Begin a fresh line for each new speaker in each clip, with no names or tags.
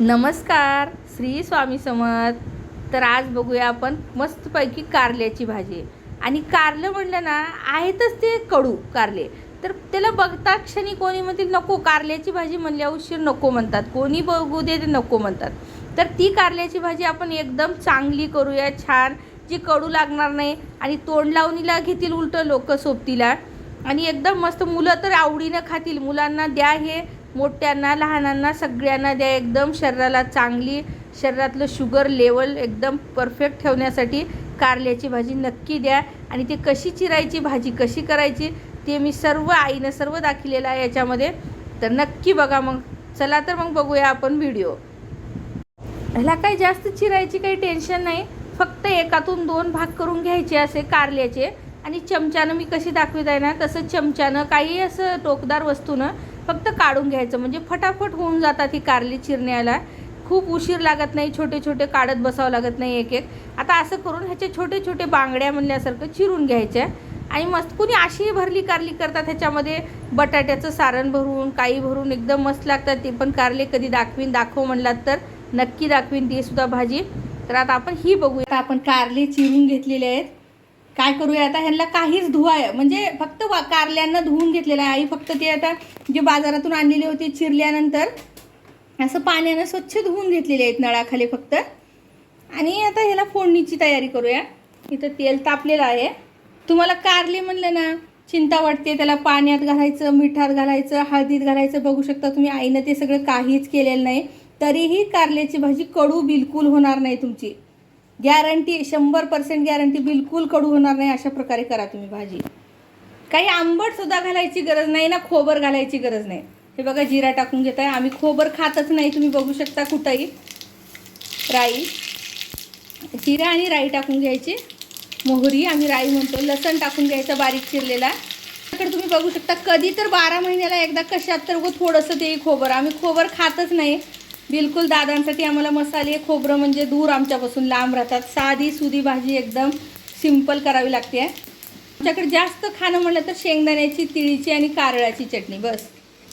नमस्कार श्री स्वामी समर्थ. तर आज बघूया आपण मस्तपैकी कारल्याची भाजी. आणि कारलं म्हणलं ना आहेतच ते कडू कारले. तर त्याला बघता क्षणी कोणी म्हणतील नको कारल्याची भाजी म्हणल्या उशीर नको म्हणतात. कोणी बघू दे ते नको म्हणतात. तर ती कारल्याची भाजी आपण एकदम चांगली करूया छान. जी कडू लागणार नाही आणि तोंड लावणीला घेतील उलटं लोक सोबतीला. आणि एकदम मस्त मुलं तर आवडीनं खातील. मुलांना द्या हे. मोठ्यांना लहानांना सगळ्यांना द्या. एकदम शरीराला चांगली शरीरातलं शुगर लेवल एकदम परफेक्ट ठेवण्यासाठी कारल्याची भाजी नक्की द्या. आणि ते कशी चिरायची भाजी कशी करायची ते मी सर्व आईनं सर्व दाखवलेलं आहे याच्यामध्ये. तर नक्की बघा मग. चला तर मग बघूया आपण व्हिडिओ. ह्याला काही जास्त चिरायची काही टेन्शन नाही. फक्त एकातून दोन भाग करून घ्यायचे असे कारल्याचे. आणि चमच्यानं मी कशी दाखवित आहे ना तसं चमच्यानं काही असं टोकदार वस्तूनं फक्त काढून घ्यायचं. म्हणजे फटाफट होऊन जातात ही कारली चिरण्याला. खूप उशीर लागत नाही छोटे छोटे काढत बसावं लागत नाही एक एक आता असं करून ह्याचे छोटे छोटे बांगड्या म्हणल्यासारखं चिरून घ्यायच्या. आणि मस्त कुणी अशीही भरली कारली करतात ह्याच्यामध्ये. बटाट्याचं सारण भरून काही भरून एकदम मस्त लागतात ते. पण कारले कधी दाखवीन दाखव म्हणलात तर नक्की दाखवीन ती सुद्धा भाजी. तर आता आपण ही बघूया. आपण कारले चिरून घेतलेले आहेत. काय करूया आता? ह्यांना काहीच धुवाय म्हणजे फक्त वा कारल्यांना धुवून घेतलेलं आहे. आई फक्त ते आता जे बाजारातून आणलेली होती चिरल्यानंतर असं पाण्यानं स्वच्छ धुवून घेतलेले आहेत नळाखाली फक्त. आणि आता ह्याला फोडणीची तयारी करूया. इथं तेल तापलेलं आहे. तुम्हाला कारले म्हणलं ना चिंता वाटते. त्याला पाण्यात घालायचं मिठात घालायचं हळदीत घालायचं बघू शकता तुम्ही. आईनं ते सगळं काहीच केलेलं नाही. तरीही कारल्याची भाजी कडू बिलकुल होणार नाही तुमची. गॅरंटी शंभर पर्सेंट गॅरंटी बिलकुल कडू होणार नाही अशा प्रकारे करा तुम्ही भाजी. काही आंबटसुद्धा घालायची गरज नाही ना खोबर घालायची गरज नाही. हे बघा जिरा टाकून घेत आहे आम्ही खोबर खातच नाही तुम्ही बघू शकता कुठंही. राई. जिरा आणि राई टाकून घ्यायची. मोहरी आम्ही राई म्हणतो. लसण टाकून घ्यायचं बारीक चिरलेला. तर तुम्ही बघू शकता कधी तर बारा महिन्याला एकदा कशात तर व थोडंसं ते खोबर. आम्ही खोबर खातच नाही. बिलकुल दादांसाठी आम्हाला मसाले खोबरं म्हणजे दूर आमच्यापासून लांब राहतात. साधी सुधी भाजी एकदम सिंपल करावी लागते. आहे आमच्याकडे जास्त खाणं म्हटलं तर शेंगदाण्याची तिळीची आणि कारळाची चटणी बस.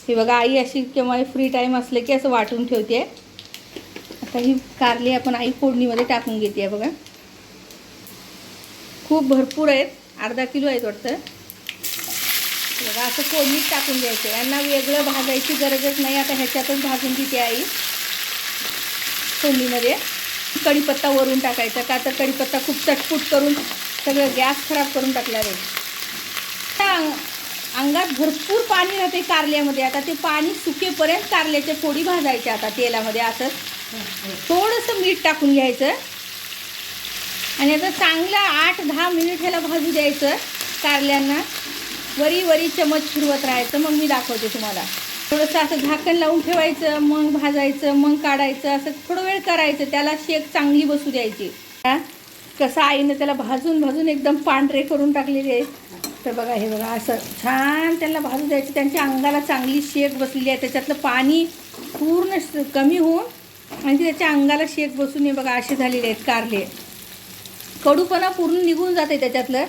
हे बघा आई अशी केव्हा फ्री टाईम असले की असं वाटून ठेवते. आता ही कारली आपण आई फोडणीमध्ये टाकून घेते बघा. खूप भरपूर आहेत. अर्धा किलो आहेत वाटतं. बघा असं फोडणीत टाकून द्यायचं यांना वेगळं भाजायची गरजच नाही. आता ह्याच्यातच भाजून घेते आई. फोडणीमध्ये कढीपत्ता वरून टाकायचा. का तर कढीपत्ता खूप चटपूट करून सगळं गॅस खराब करून टाकला आहे. त्या अंगात भरपूर पाणी राहते कारल्यामध्ये. आता ते पाणी सुकेपर्यंत कारल्याच्या फोडी भाजायच्या आता तेलामध्ये. असं थोडंसं मीठ टाकून घ्यायचं. आणि आता चांगलं आठ दहा मिनिट ह्याला भाजू द्यायचं. कारल्यांना वरी वरी चमच फिरवत राहायचं. मग मी दाखवते तुम्हाला. थोडंसं असं झाकण लावून ठेवायचं मग भाजायचं मग काढायचं असं थोडं वेळ करायचं. त्याला शेक चांगली बसू द्यायची. कसं आईनं त्याला भाजून भाजून एकदम पांढरे करून टाकलेले आहेत. तर बघा हे बघा असं छान त्यांना भाजू द्यायचं. त्यांच्या अंगाला चांगली शेक बसलेली आहे. त्याच्यातलं पाणी पूर्ण कमी होऊन आणि ते त्याच्या अंगाला शेक बसून हे बघा असे झालेले आहेत कारले. कडूपणा पूर्ण निघून जाते त्याच्यातलं.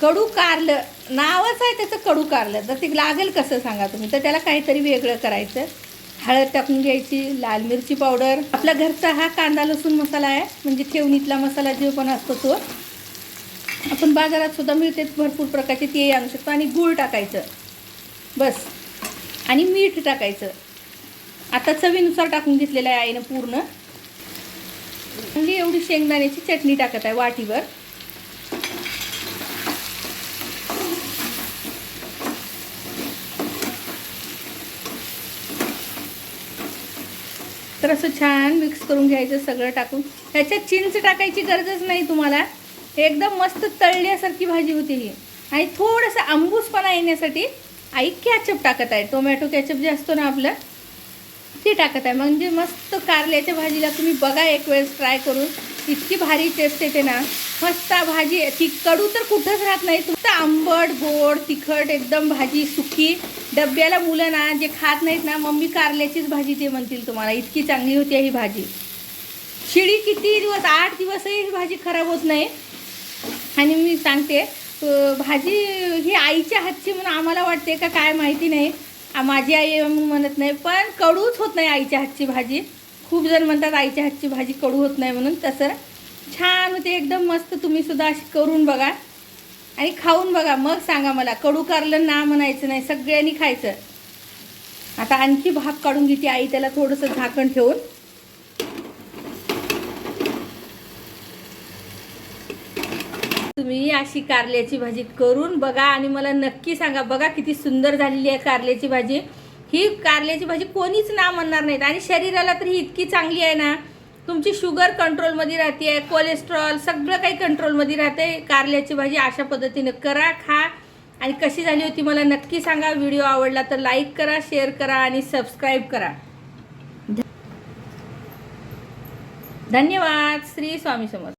कडू कारलं नावच आहे त्याचं कडू कारलं. तर ते लागेल कसं सांगा तुम्ही? तर त्याला काहीतरी वेगळं करायचं. हळद टाकून घ्यायची लाल मिरची पावडर. आपला घरचा हा कांदा लसूण मसाला आहे. म्हणजे ठेवणीतला मसाला जो पण असतो तो. आपण बाजारात सुद्धा मिळते भरपूर प्रकारचे. ते आणू शकतो. आणि गूळ टाकायचं. बस. आणि मीठ टाकायचं. आता चवीनुसार टाकून घेतलेलं आहे आईनं पूर्ण. म्हणजे एवढी शेंगदाण्याची चटणी टाकत आहे वाटीवर. तर असं छान मिक्स करून घ्यायचं सगळं टाकून. ह्याच्यात चिंच टाकायची गरजच नाही तुम्हाला. एकदम मस्त तळल्यासारखी भाजी होती ही. आणि थोडंसं आंबूसपणा येण्यासाठी आई कॅचअप टाकत आहे. टोमॅटो कॅचअप जे असतो ना आपलं ते टाकत आहे. म्हणजे मस्त कारल्याच्या भाजीला तुम्ही बघा एक वेळेस ट्राय करून. इतकी भारी टेस्ट येते ना. मस्त भाजी ती कडू तर कुठंच राहत नाही. तुमचं आंबट गोड तिखट एकदम भाजी सुकी. डब्याला मुलं ना जे खात नाहीत ना मम्मी कारल्याचीच भाजी ते म्हणतील तुम्हाला. इतकी चांगली होती ही भाजी. शिडी किती दिवस आठ दिवसही ही भाजी खराब होत नाही. आणि मी सांगते भाजी ही आईच्या हातची म्हणून आम्हाला वाटते का काय माहिती नाही. माझी आई म्हणत नाही पण कडूच होत नाही आईच्या हातची भाजी. खूप जण म्हणतात आईच्या हातची भाजी कडू होत नाही म्हणून. तसं छान होते एकदम मस्त. तुम्ही सुद्धा अशी करून बघा. आणि खाऊन बघा मग सांगा मला कडू कारलं ना म्हणायचं नाही सगळ्यांनी खायचं. आता आणखी भाग काढून घेते आई त्याला थोडंसं झाकण ठेवून. तुम्ही अशी कारल्याची भाजी करून बघा आणि मला नक्की सांगा बघा किती सुंदर झालेली आहे कारल्याची भाजी. ही कारल्याची भाजी कोणीच ना म्हणणार नाहीत आणि शरीराला तर ही इतकी चांगली आहे ना तुमची शुगर कंट्रोलमध्ये राहते आहे कोलेस्ट्रॉल सगळं काही कंट्रोलमध्ये राहते. कारल्याची भाजी अशा पद्धतीनं करा खा. आणि कशी झाली होती मला नक्की सांगा. व्हिडिओ आवडला तर लाईक करा शेअर करा आणि सबस्क्राईब करा. धन्यवाद. श्री स्वामी समर्थ.